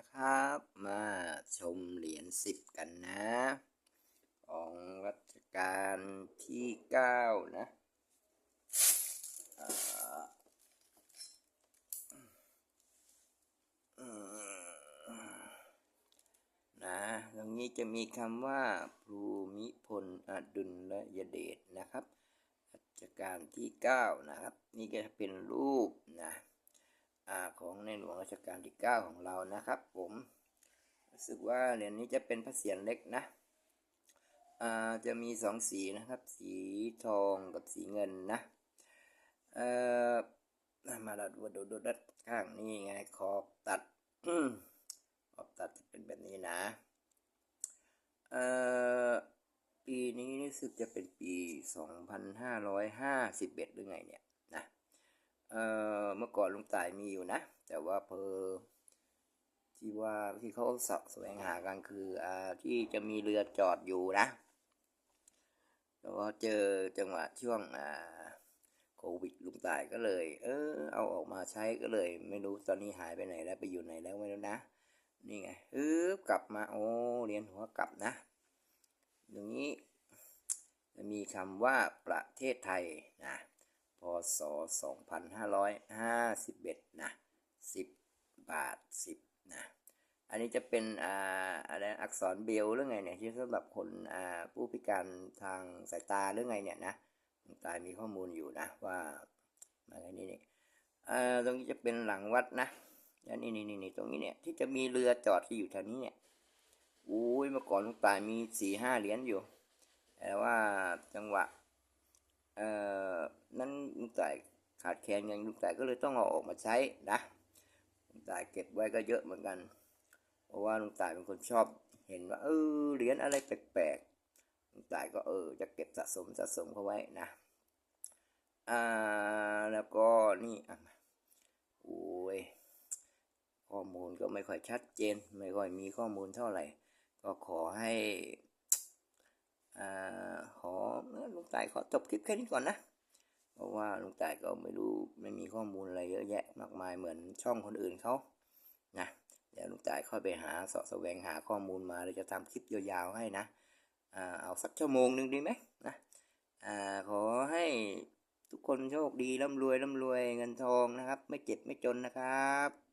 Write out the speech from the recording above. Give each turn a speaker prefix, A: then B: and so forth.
A: นะครับ มาชมเหรียญสิบกันนะ ของรัชกาลที่เก้านะนะตรงนี้จะมีคำว่าภูมิพลอดุลยเดชนะครับรัชกาลที่เก้านะครับ นี่ก็จะเป็นรูปนะ ของในหลวงรัชกาลที่เก้าของเรานะครับ ผมรู้สึกว่าเหรียญนี้จะเป็นพระเศียรเล็กนะจะมีสองสีนะครับ สีทองกับสีเงินนะเอ่อมาดูดูดูดูด้านข้างนี่ไงขอบตัดขอบตัดจะเป็นแบบนี้นะเอ่อปีนี้รู้สึกจะเป็นปี 2551หรือไงเนี่ย เอ่อเมื่อก่อนลุงต่ายมีอยู่นะ แต่ว่าเพอที่ว่าที่เขาสะแสวงหากันคืออ่าที่จะมีเรือจอดอยู่นะแล้วก็เจอจังหวะช่วงอ่าโควิดลุงต่ายก็เลย เออ เอาออกมาใช้ก็เลย ไม่รู้ตอนนี้หายไปไหนแล้วไปอยู่ไหนแล้วไม่รู้นะ นี่ไงฮึบกลับมาโอ้เรียนหัวกลับนะ อย่างนี้ จะมีคำว่าประเทศไทยนะ พศ 2551 นะ 10 บาท 10 นะ อันนี้จะเป็นอ่าอะไรอักษรเบลหรือไงเนี่ยที่สำหรับคนอ่าผู้พิการทางสายตาหรือไงเนี่ยนะตายมีข้อมูลอยู่นะว่ามาไงนี่นี่อ่าตรงนี้จะเป็นหลังวัดนะแล้วนี่นี่นี่ตรงนี้เนี่ยที่จะมีเรือจอดที่อยู่แถวนี้เนี่ยอุ้ยเมื่อก่อนลุงตายมีสี่ห้าเหรียญอยู่ แต่ว่าจังหวะ นั้นลุงตายขาดแคลนเงินลุงตายก็เลยต้องเอาออกมาใช้นะลุงตายเก็บไว้ก็เยอะเหมือนกัน เพราะว่าลุงตายเป็นคนชอบเห็นว่าเออเหรียญอะไรแปลกๆลุงตายก็เออจะเก็บสะสมสะสมเขาไว้นะอ่าแล้วก็นี่อะโอ้ยข้อมูลก็ไม่ค่อยชัดเจน ไม่ค่อยมีข้อมูลเท่าไหร่ ก็ขอให้อ่าขอ ลุงต่ายขอจบคลิปแค่นี้ก่อนนะ เพราะว่าลุงต่ายก็ไม่รู้ไม่มีข้อมูลอะไรเยอะแยะมากมายเหมือนช่องคนอื่นเขานะเดี๋ยวลุงต่ายค่อยไปหาสาะแสวงหาข้อมูลมาเราจะทำคลิปยาวๆให้นะเอาสักชั่วโมงหนึ่งดีไหมนะอขอให้ทุกคนโชคดีร่ำรวยร่ำรวยเงินทองนะครับ ไม่เจ็บไม่จนนะครับ